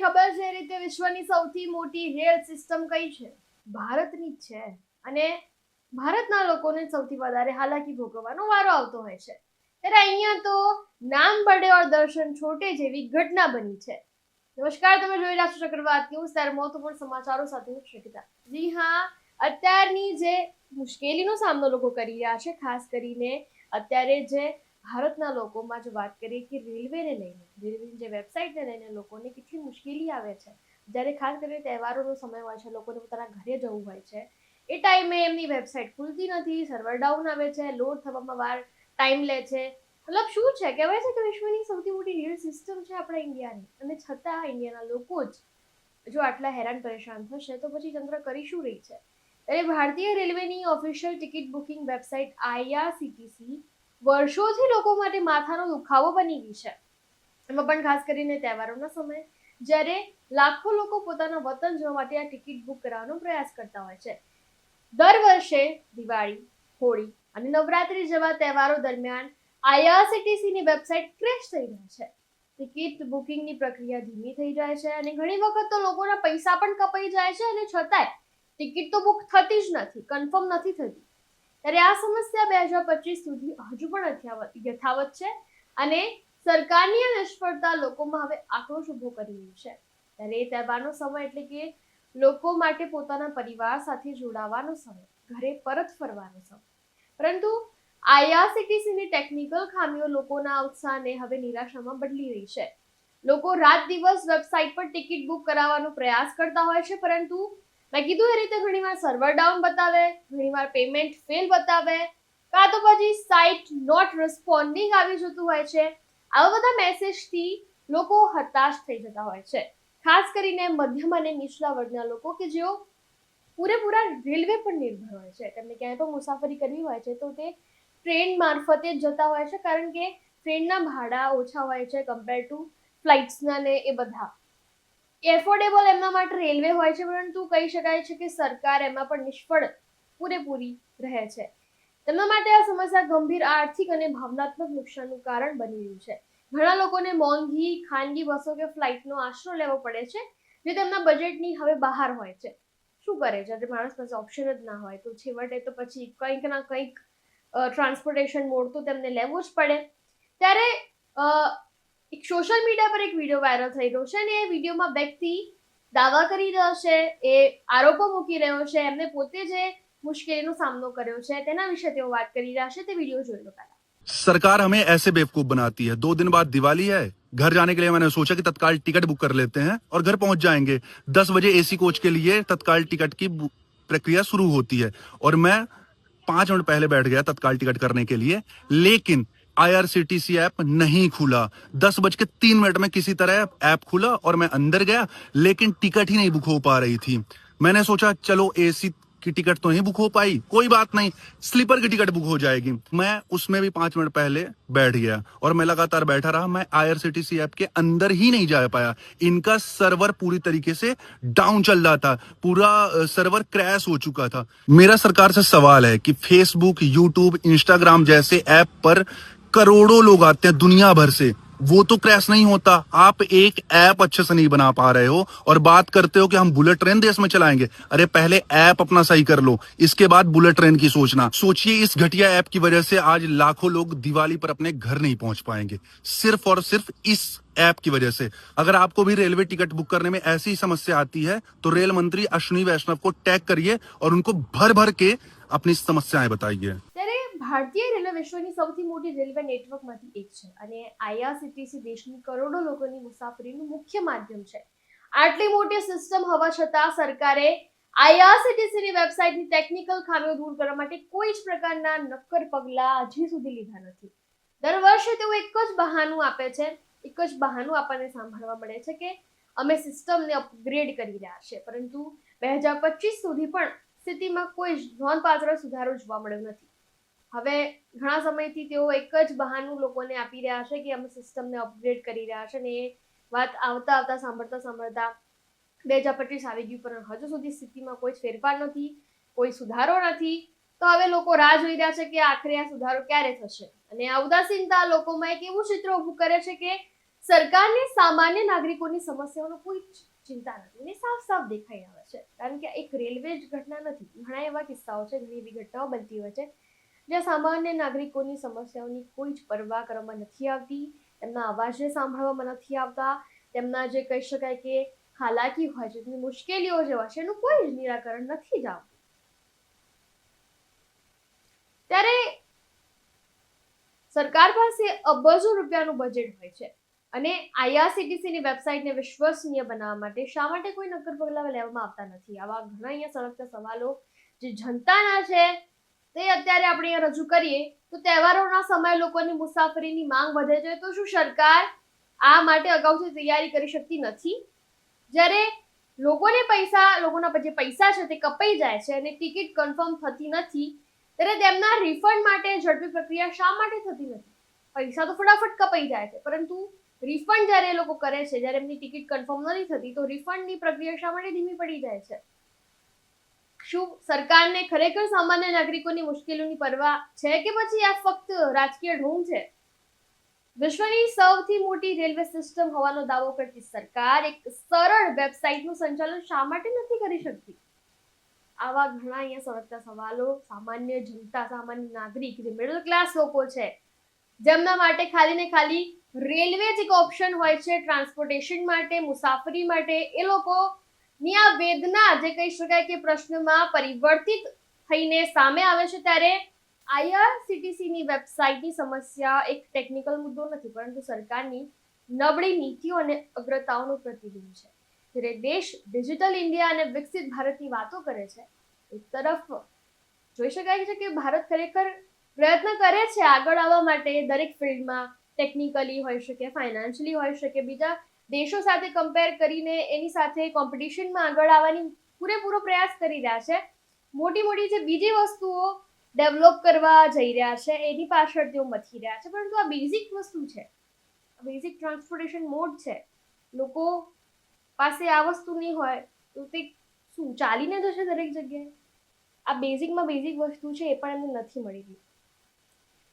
ખબર છે રીતે વિશ્વની સૌથી મોટી રેલ સિસ્ટમ કઈ છે? ભારતની જ છે. અને ભારતના લોકોને સૌથી વધારે હાલાકી ભોગવવાનો વારો આવતો હોય છે. ત્યારે અહીંયા તો નામ બડે ઓર દર્શન છોટે જેવી ઘટના બની છે. નમસ્કાર, તમે જોઈ રહ્યા છો ચક્રવાત ન્યૂઝ. ત્યારે મહત્વપૂર્ણ સમાચારો સાથે હું શ્વેતા જી હા, અત્યારની જે મુશ્કેલીનો સામનો લોકો કરી રહ્યા છે, ખાસ કરીને અત્યારે જે ભારતના લોકોમાં જો વાત કરીએ કે રેલવેને લઈને, રેલવેની જે વેબસાઇટને લઈને લોકોને કેટલી મુશ્કેલી આવે છે. જ્યારે ખાસ કરીને તહેવારોનો સમય હોય છે, લોકોને પોતાના ઘરે જવું હોય છે, એ ટાઈમે એમની વેબસાઇટ ખુલતી નથી સર્વર ડાઉન આવે છે લોડ થવામાં વાર ટાઈમ લે છે. મતલબ શું છે? કહેવાય છે કે વિશ્વની સૌથી મોટી રેલ સિસ્ટમ છે આપણા ઇન્ડિયાની. અને છતાં ઇન્ડિયાના લોકો જ જો આટલા હેરાન પરેશાન થશે, તો પછી તંત્ર કરી શું રહી છે? ત્યારે ભારતીય રેલવેની official ticket booking website IRCTC વર્ષોથી લોકો માટે માથાનો દુખાવો બની ગઈ છે. એમાં પણ ખાસ કરીને તહેવારોના સમયે જ્યારે લાખો લોકો પોતાના વતન જવા માટે આ ટિકિટ બુક કરાવવાનો પ્રયાસ કરતા હોય છે. દર વર્ષે દિવાળી, હોળી અને નવરાત્રી જેવા તહેવારો દરમિયાન આઈઆરસીટીસીની વેબસાઇટ ક્રેશ થઈ રહી છે. ટિકિટ બુકિંગની પ્રક્રિયા ધીમી થઈ જાય છે અને ઘણી વખત તો લોકોના પૈસા પણ કપાઈ જાય છે અને છતાંય ટિકિટ તો બુક થતી જ નથી, કન્ફર્મ નથી થતી. ત્યારે આ સમસ્યા બે હજાર પચીસ સુધી હજુ પણ યથાવત છે અને સરકારની નિષ્ફળતા લોકોમાં હવે આક્રોશ ઊભો કરી રહ્યું છે. ત્યારે એ તહેવારનો સમય એટલે કે લોકો માટે પોતાના પરિવાર સાથે જોડાવાનો સમય, ઘરે પરત ફરવાનો સમય. પરંતુ આઈઆરસીટીસીની ટેકનિકલ ખામીઓ લોકોના ઉત્સાહને હવે નિરાશામાં બદલી રહી છે. લોકો રાત દિવસ વેબસાઇટ પર ટિકિટ બુક કરાવવાનો પ્રયાસ કરતા હોય છે, પરંતુ મેં કીધું એ રીતે ઘણીવાર સર્વર ડાઉન બતાવે, ઘણીવાર પેમેન્ટ ફેલ બતાવે, કાં તો પછી સાઇટ નોટ રિસ્પોન્ડિંગ આવી જતું હોય છે. આવા બધા મેસેજથી લોકો હતાશ થઈ જતા હોય છે. ખાસ કરીને મધ્યમ અને નીચલા વર્ગના લોકો કે જેઓ પૂરેપૂરા રેલવે પર નિર્ભર હોય છે. તેમને ક્યાંય પણ મુસાફરી કરવી હોય છે, તો તે ટ્રેન મારફતે જ જતા હોય છે, કારણ કે ટ્રેનના ભાડા ઓછા હોય છે કમ્પેર ટુ ફ્લાઇટ્સના ને એ બધા. એફોર્ડેબલ એમના માટે રેલવે હોય છે, પરંતુ કહી શકાય છે કે સરકાર એમાં પણ નિષ્ફળ પૂરેપૂરી રહે છે. તેમના માટે આ સમસ્યા ગંભીર, આર્થિક અને ભાવનાત્મક નુકસાનનું કારણ બની રહ્યું છે. ઘણા લોકોને મોંઘી, ખાનગી બસો કે ફ્લાઇટનો આશરો લેવો પડે છે, જે તેમના બજેટની હવે બહાર હોય છે. શું કરે જ્યારે માણસ પાસે ઓપ્શન જ ના હોય. તો છેવટે તો પછી કંઈક ના કંઈક ટ્રાન્સપોર્ટેશન મોડ તો તેમને લેવું જ પડે. ત્યારે એક સોશિયલ મીડિયા પર એક વિડીયો વાયરલ થઈ રહ્યો છે અને એ વિડીયોમાં વ્યક્તિ દાવા કરી રહ્યો છે એ આરોપો મૂકી રહ્યો છે એમને પોતે જે મુશ્કેલીનો સામનો કર્યો છે તેના વિશે તેઓ વાત કરી રહ્યા છે તે વિડીયો જોઈ લો પહેલા सरकार हमें ऐसे बेवकूफ बनाती है दो दिन बाद दिवाली है घर जाने के लिए मैंने सोचा कि तत्काल टिकट बुक कर लेते हैं और घर पहुंच जाएंगे दस बजे एसी कोच के लिए तत्काल टिकट की बु- प्रक्रिया शुरू होती है और मैं पांच मिनट पहले बैठ गया तत्काल टिकट करने के लिए लेकिन आईआरसीटीसी ऐप नहीं खुला। दस बज के तीन मिनट में किसी तरह ऐप खुला और मैं अंदर गया, लेकिन टिकट ही नहीं बुक हो पा रही थी। मैंने सोचा, चलो एसी की टिकट तो नहीं बुक हो पाई, कोई बात नहीं, स्लीपर की टिकट बुक हो जाएगी। मैं उसमें भी पाँच मिनट पहले बैठ गया और मैं लगातार बैठा रहा, मैं आईआरसीटीसी ऐप के अंदर ही नहीं जा पाया। इनका सर्वर पूरी तरीके से डाउन चल रहा था, पूरा सर्वर क्रैश हो चुका था। मेरा सरकार से सवाल है कि फेसबुक यूट्यूब इंस्टाग्राम जैसे ऐप पर करोड़ों लोग आते हैं दुनिया भर से। वो तो क्रैश नहीं होता। आप एक ऐप अच्छे से नहीं बना पा रहे हो और बात करते हो कि हम बुलेट ट्रेन देश में चलाएँगे। अरे, पहले ऐप अपना सही कर लो, इसके बाद बुलेट ट्रेन की सोचना। सोचिए, इस घटिया ऐप की वजह से आज लाखों लोग दिवाली पर अपने घर नहीं पहुँच पाएँगे। सिर्फ़ और सिर्फ़ इस ऐप की वजह से। अगर आपको भी रेलवे टिकट बुक करने में ऐसी समस्या आती है तो रेल मंत्री अश्विनी वैष्णव को टैग करिए और उनको भर भर के अपनी समस्याएँ बताइए। ભારતીય રેલવે વિશ્વની સૌથી મોટી રેલવે નેટવર્કમાંથી એક છે અને આઈઆરસીટીસી દેશની કરોડો લોકોની મુસાફરીનું મુખ્ય માધ્યમ છે. આટલી મોટી સિસ્ટમ હોવા છતાં સરકારે આઈઆરસીટીસીની વેબસાઇટની ટેકનિકલ ખામીઓ દૂર કરવા માટે કોઈ જ પ્રકારના નક્કર પગલાં હજી સુધી લીધા નથી. દર વર્ષે તેઓ એક જ બહાનું આપે છે, એક જ બહાનું આપણને સાંભળવા મળે છે કે અમે સિસ્ટમને અપગ્રેડ કરી રહ્યા છે. પરંતુ બે હજાર પચીસ સુધી પણ સ્થિતિમાં કોઈ નોંધપાત્ર સુધારો જોવા મળ્યો નથી. હવે ઘણા સમયથી તેઓ એક જ બહાનું લોકોને આપી રહ્યા છે કે અમે સિસ્ટમને અપગ્રેડ કરી રહ્યા છે ને એ વાત આવતા આવતા સાંભળતા સાંભળતા બે હજાર પચીસ આવી ગયું, પણ હજુ સુધી સ્થિતિમાં કોઈ ફેરફાર નથી, કોઈ સુધારો નથી. તો હવે લોકો રાહ જોઈ રહ્યા છે કે આખરે આ સુધારો ક્યારે થશે? અને આ ઉદાસીનતા લોકોમાં એક એવું ચિત્ર ઊભું કરે છે કે સરકારને સામાન્ય નાગરિકોની સમસ્યાઓનો કોઈ ચિંતા નથી અને સાફ સાફ દેખાઈ આવે છે. કારણ કે એક રેલવે જ ઘટના નથી. ઘણા એવા કિસ્સાઓ છે ઘણી એવી ઘટનાઓ બનતી હોય છે. જ્યાં સામાન્ય નાગરિકોની સમસ્યાઓની કોઈ જ પરવા કરવામાં નથી આવતી, તેમના અવાજને સાંભળવામાં નથી આવતા, તેમના જે કહી શકાય કે હાલાકી હોય છે તેમની મુશ્કેલીઓ જે હોય છે, એનું કોઈ જ નિરાકરણ નથી જ આવતું. ત્યારે સરકાર પાસે અબજો રૂપિયાનું બજેટ હોય છે અને આઈઆરસીટીસીની વેબસાઇટને વિશ્વસનીય બનાવવા માટે શા માટે કોઈ નક્કર પગલાં લેવામાં આવતા નથી? આવા ઘણા અહીંયા સળગતા સવાલો જે જનતાના છે તે અત્યારે આપણે અહીંયા રજૂ કરીએ, તો તહેવારોના સમયે લોકોની મુસાફરીની માંગ વધે છે, તો શું સરકાર આ માટે અગાઉથી તૈયારી કરી શકતી નથી? જ્યારે લોકોને પૈસા, લોકોના જે પૈસા છે તે કપાઈ જાય છે અને ટિકિટ કન્ફર્મ થતી નથી, ત્યારે તેમના રિફંડ માટે ઝડપી પ્રક્રિયા શા માટે થતી નથી? પૈસા તો ફટાફટ કપાઈ જાય છે, પરંતુ રિફંડ જ્યારે એ લોકો કરે છે, જ્યારે એમની ટિકિટ કન્ફર્મ નથી થતી, તો રિફંડની પ્રક્રિયા શા માટે ધીમી પડી જાય છે? શું સરકારને ખરેખર સામાન્ય નાગરિકોની મુશ્કેલીઓની પરવા છે કે પછી આ ફક્ત રાજકીય ઢોંગ છે? વિશ્વની સૌથી મોટી રેલવે સિસ્ટમ હોવાનો દાવો કરતી સરકાર એક સરળ વેબસાઇટનું સંચાલન શા માટે નથી કરી શકતી? આવા ઘણા અહીંયા સળગતા સવાલો. સામાન્ય જનતા, સામાન્ય નાગરિક, જે મિડલ ક્લાસ લોકો છે, જેમના માટે ખાલી ને ખાલી રેલવે જ એક ઓપ્શન હોય છે. ટ્રાન્સપોર્ટેશન માટે, મુસાફરી માટે એ લોકો ની આ વેદના જે કહી શકાય કે પ્રશ્નમાં પરિવર્તિત થઈને સામે આવે છે ત્યારે આઈઆરસીટીસી ની વેબસાઇટની સમસ્યા એક ટેકનિકલ મુદ્દો નથી, પરંતુ સરકારની નબળી નીતિઓ અને અગ્રતાઓનું પ્રતિબિંબ છે. જ્યારે દેશ ડિજિટલ ઇન્ડિયા અને વિકસિત ભારતની વાતો કરે છે, એક તરફ જોઈ શકાય છે કે ભારત ખરેખર પ્રયત્ન કરે છે આગળ આવવા માટે દરેક ફિલ્ડમાં ટેકનિકલી હોઈ શકે, ફાઇનાન્શિયલી હોઈ શકે, બીજા દેશો સાથે કમ્પેર કરીને એની સાથે કોમ્પિટિશનમાં આગળ આવવાની પૂરેપૂરો પ્રયાસ કરી રહ્યા છે. મોટી મોટી જે બીજી વસ્તુઓ ડેવલપ કરવા જઈ રહ્યા છે, એની પાછળ તેઓ મથી રહ્યા છે. પરંતુ આ બેઝિક વસ્તુ છે. બેઝિક ટ્રાન્સપોર્ટેશન મોડ છે. લોકો પાસે આ વસ્તુ નહીં હોય તો તે શું, ચાલીને જશે દરેક જગ્યાએ? આ બેઝિકમાં બેઝિક વસ્તુ છે, એ પણ એમને નથી મળી રહી.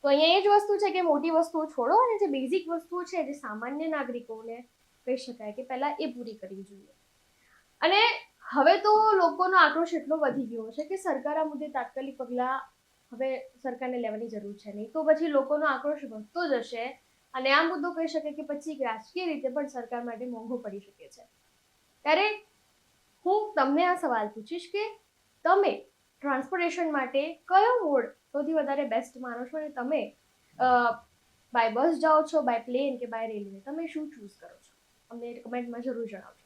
તો અહીંયા એ જ વસ્તુ છે કે મોટી વસ્તુઓ છોડો અને જે બેઝિક વસ્તુઓ છે, જે સામાન્ય નાગરિકોને કહી શકાય કે પહેલાં એ પૂરી કરવી જોઈએ. અને હવે તો લોકોનો આક્રોશ એટલો વધી ગયો છે કે સરકાર આ મુદ્દે તાત્કાલિક પગલાં હવે સરકારને લેવાની જરૂર છે નહીં. તો પછી લોકોનો આક્રોશ વધતો જશે અને આ મુદ્દો કહી શકે કે પછી રાજકીય રીતે પણ સરકાર માટે મોંઘો પડી શકે છે. ત્યારે હું તમને આ સવાલ પૂછીશ કે તમે ટ્રાન્સપોર્ટેશન માટે કયો મોડ સૌથી વધારે બેસ્ટ માનો છો અને તમે બાય બસ જાઓ છો, બાય પ્લેન કે બાય રેલવે? તમે શું ચૂઝ કરો છો? અમને કમેન્ટમાં જરૂર જણાવજો.